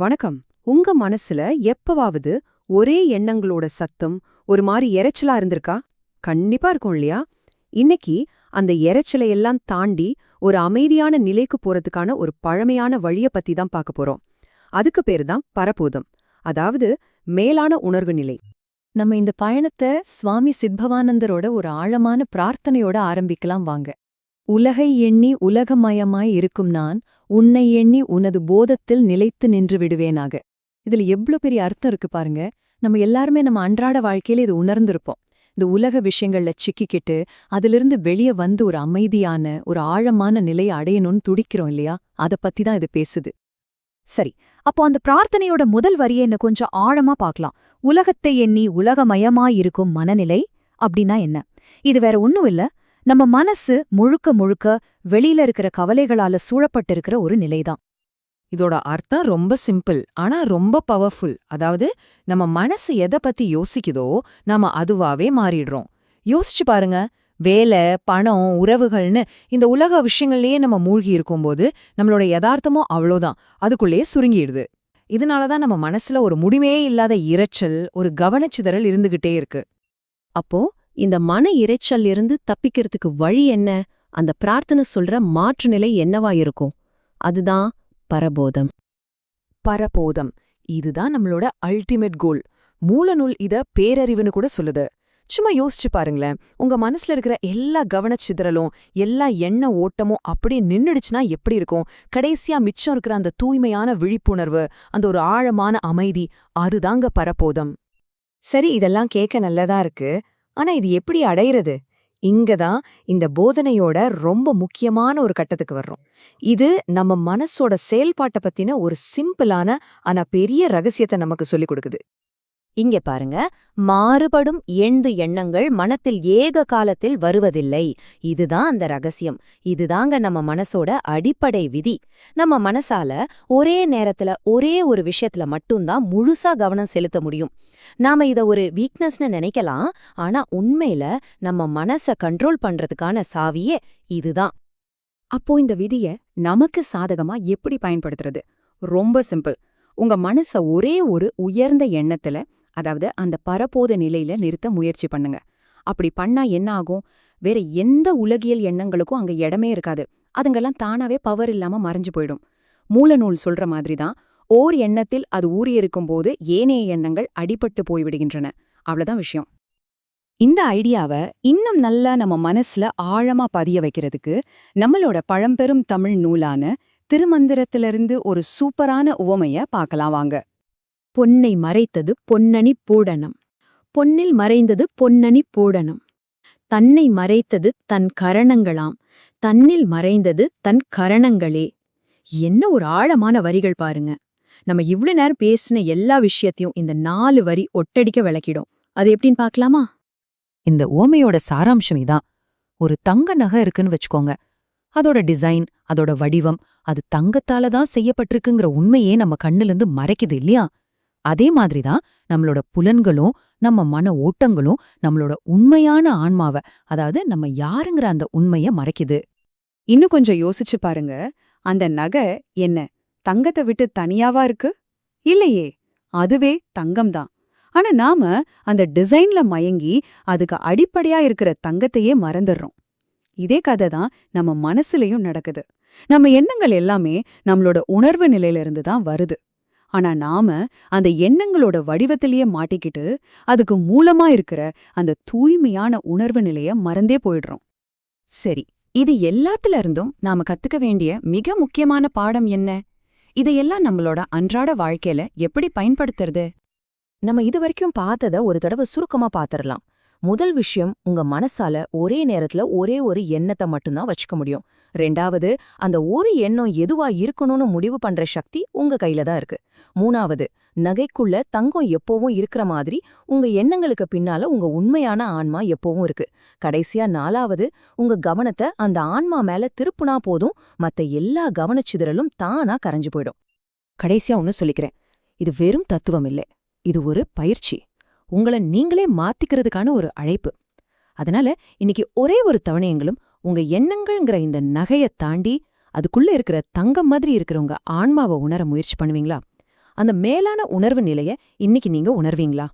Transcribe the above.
வணக்கம். உங்க மனசுல எப்பவாவது ஒரே எண்ணங்களோட சத்தம் ஒரு மாதிரி எரைச்சலா இருந்திருக்கா? கண்டிப்பா இருக்கும் இல்லையா? இன்னைக்கு அந்த எரைச்சலை எல்லாம் தாண்டி ஒரு அமைதியான நிலைக்கு போறதுக்கான ஒரு பழமையான வழிய பத்தி தான் பார்க்க போறோம். அதுக்கு பேரு தான் பரபோதம். அதாவது மேலான உணர்வு நிலை. நம்ம இந்த பயணத்தை சுவாமி சித்பவானந்தரோட ஒரு ஆழமான பிரார்த்தனையோட ஆரம்பிக்கலாம் வாங்க. உலகை எண்ணி உலகமயமாய் இருக்கும் நான் உன்னை எண்ணி உனது போதத்தில் நிலைத்து நின்று விடுவேனாக. இதுல எவ்ளோ பெரிய அர்த்தம் இருக்கு பாருங்க. நம்ம எல்லாருமே நம்ம அன்றாட வாழ்க்கையில இது உணர்ந்திருப்போம். இந்த உலக விஷயங்கள்ல சிக்கிக்கிட்டு அதிலிருந்து வெளிய வந்து ஒரு அமைதியான ஒரு ஆழமான நிலையை அடையணும்னு துடிக்கிறோம் இல்லையா? அத பத்தி தான் இது பேசுது. சரி அப்போ அந்த பிரார்த்தனையோட முதல் வரியை என்ன கொஞ்சம் ஆழமா பார்க்கலாம். உலகத்தை எண்ணி உலகமயமாயிருக்கும் மனநிலை அப்படின்னா என்ன? இது வேற ஒன்றும் இல்ல. நம்ம மனசு முழுக்க முழுக்க வெளியில இருக்கிற கவலைகளால சூழப்பட்டிருக்கிற ஒரு நிலைதான். இதோட அர்த்தம் ரொம்ப சிம்பிள் ஆனா ரொம்ப பவர்ஃபுல். அதாவது நம்ம மனசு எதை பத்தி யோசிக்குதோ நாம அதுவாவே மாறிடுறோம். யோசிச்சு பாருங்க வேலை பணம் உறவுகள்னு இந்த உலக விஷயங்கள்லயே நம்ம மூழ்கி இருக்கும்போது நம்மளோட யதார்த்தமும் அவ்வளோதான். அதுக்குள்ளேயே சுருங்கிடுது. இதனாலதான் நம்ம மனசுல ஒரு முடிவே இல்லாத இரைச்சல் ஒரு கவனச்சிதறல் இருந்துகிட்டே இருக்கு. அப்போ இந்த மன இரைச்சல் இருந்து தப்பிக்கிறதுக்கு வழி என்ன? அந்த பிரார்த்தனை சொல்ற மாற்று நிலை என்னவா இருக்கும்? அதுதான் பரபோதம். பரபோதம். இதுதான் நம்மளோட அல்டிமேட் கோல் மூலநூல் இத பேரறிவுன்னு கூட சொல்லுது. சும்மா யோசிச்சு பாருங்களேன். உங்க மனசுல இருக்கிற எல்லா கவனச்சிதறலும் எல்லா எண்ண ஓட்டமும் அப்படியே நின்னுடுச்சுன்னா எப்படி இருக்கும்? கடைசியா மிச்சம் இருக்கிற அந்த தூய்மையான விழிப்புணர்வு அந்த ஒரு ஆழமான அமைதி அதுதாங்க பரபோதம். சரி இதெல்லாம் கேட்க நல்லதா இருக்கு. ஆனா இது எப்படி அடையிறது? இங்கதான் இந்த போதனையோட ரொம்ப முக்கியமான ஒரு கட்டத்துக்கு வர்றோம். இது நம்ம மனசோட செயல்பாட்டை பத்தின ஒரு சிம்பிளான ஆனா பெரிய ரகசியத்தை நமக்கு சொல்லிக் கொடுக்குது. இங்க பாருங்க மாறுபடும் எண்து எண்ணங்கள் மனத்தில் ஏக காலத்தில் வருவதில்லை. இதுதான் அந்த ரகசியம். இதுதாங்க நம்ம மனசோட அடிப்படை விதி. நம்ம மனசால ஒரே நேரத்துல ஒரே ஒரு விஷயத்துல மட்டும்தான் முழுசா கவனம் செலுத்த முடியும். நாம இத ஒரு வீக்னஸ்னு நினைக்கலாம் ஆனா உண்மையில நம்ம மனச கண்ட்ரோல் பண்றதுக்கான சாவியே இதுதான். அப்போ இந்த விதிய நமக்கு சாதகமா எப்படி பயன்படுத்துறது? ரொம்ப சிம்பிள் உங்க மனச ஒரே ஒரு உயர்ந்த எண்ணத்துல அதாவது அந்த பரபோத நிலையில நிறுத்த முயற்சி பண்ணுங்க. அப்படி பண்ணா என்ன ஆகும்? வேற எந்த உலகியல் எண்ணங்களுக்கும் அங்க இடமே இருக்காது. அதுங்கெல்லாம் தானாவே பவர் இல்லாம மறைஞ்சு போயிடும். மூலநூல் சொல்ற மாதிரி தான் ஓர் எண்ணத்தில் அது ஊறியிருக்கும் போது ஏனைய எண்ணங்கள் அடிபட்டு போய்விடுகின்றன அவ்வளவுதான் விஷயம். இந்த ஐடியாவை இன்னும் நல்லா நம்ம மனசுல ஆழமா பதிய வைக்கிறதுக்கு நம்மளோட பழம்பெரும் தமிழ் நூலான திருமந்திரத்திலிருந்து ஒரு சூப்பரான உவமைய பார்க்கலாம் வாங்க. பொன்னை மறைத்தது பொன்னணி பூடனம் பொன்னில் மறைந்தது பொன்னணி பூடனம் தன்னை மறைத்தது தன் கரணங்களாம். தன்னில் மறைந்தது தன் கரணங்களே. என்ன ஒரு ஆழமான வரிகள் பாருங்க. நம்ம இவ்ளோ நேரம் பேசின எல்லா விஷயத்தையும் இந்த நாலு வரி ஒட்டடிக்க விளக்கிடும். அது எப்படின்னு பார்க்கலாமா? இந்த ஓமையோட சாராம்சம் இதான். ஒரு தங்க நகை இருக்குன்னு வச்சுக்கோங்க. அதோட டிசைன் அதோட வடிவம் அது தங்கத்தால தான் செய்யப்பட்டிருக்குங்கிற உண்மையே நம்ம கண்ணுலேருந்து மறைக்குது இல்லையா? அதே மாதிரி தான் நம்மளோட புலன்களும் நம்ம மன ஓட்டங்களும் நம்மளோட உண்மையான ஆன்மாவ அதாவது நம்ம யாருங்கிற அந்த உண்மைய மறைக்குது. இன்னும் கொஞ்சம் யோசிச்சு பாருங்க. அந்த நகை என்ன தங்கத்தை விட்டு தனியாவா இருக்கு? இல்லையே அதுவே தங்கம்தான். ஆனா நாம அந்த டிசைன்ல மயங்கி அதுக்கு அடிப்படையா இருக்கிற தங்கத்தையே மறந்துடுறோம். இதே கதை தான் நம்ம மனசுலயும் நடக்குது. நம்ம எண்ணங்கள் எல்லாமே நம்மளோட உணர்வு நிலையில இருந்து தான் வருது. ஆனா நாம அந்த எண்ணங்களோட வடிவத்திலேயே மாட்டிக்கிட்டு அதுக்கு மூலமா இருக்கிற அந்த தூய்மையான உணர்வு நிலைய மறந்தே போயிடுறோம். சரி இது எல்லாத்துல இருந்தும் நாம கத்துக்க வேண்டிய மிக முக்கியமான பாடம் என்ன? இதையெல்லாம் நம்மளோட அன்றாட வாழ்க்கையில எப்படி பயன்படுத்துறது? நம்ம இதுவரைக்கும் பார்த்தத ஒரு தடவை சுருக்கமா பாத்திரலாம். முதல் விஷயம் உங்க மனசால ஒரே நேரத்துல ஒரே ஒரு எண்ணத்தை மட்டும்தான் வச்சுக்க முடியும். ரெண்டாவது அந்த ஒரு எண்ணம் எதுவா இருக்கணும்னு முடிவு பண்ற சக்தி உங்க கையில தான் இருக்கு. மூணாவது நகைக்குள்ள தங்கம் எப்பவும் இருக்கிற மாதிரி உங்க எண்ணங்களுக்கு பின்னால உங்க உண்மையான ஆன்மா எப்பவும் இருக்கு. கடைசியா நாலாவது உங்க கவனத்தை அந்த ஆன்மா மேல திருப்புனா போதும் மத்த எல்லா கவனச்சிதறலும் தானா கரைஞ்சு போயிடும். கடைசியா ஒன்னு சொல்லிக்கிறேன். இது வெறும் தத்துவம் இல்லை. இது ஒரு பயிற்சி. உங்களை நீங்களே மாத்திக்கிறதுக்கான ஒரு அழைப்பு. அதனால இன்னைக்கு ஒரே ஒரு தவணையங்களும் உங்க எண்ணங்கள்ங்கிற இந்த நகையை தாண்டி அதுக்குள்ள இருக்கிற தங்கம் மாதிரி இருக்கிற உங்க ஆன்மாவை உணர முயற்சி பண்ணுவீங்களா? அந்த மேலான உணர்வு நிலைய இன்னைக்கு நீங்க உணர்வீங்களா?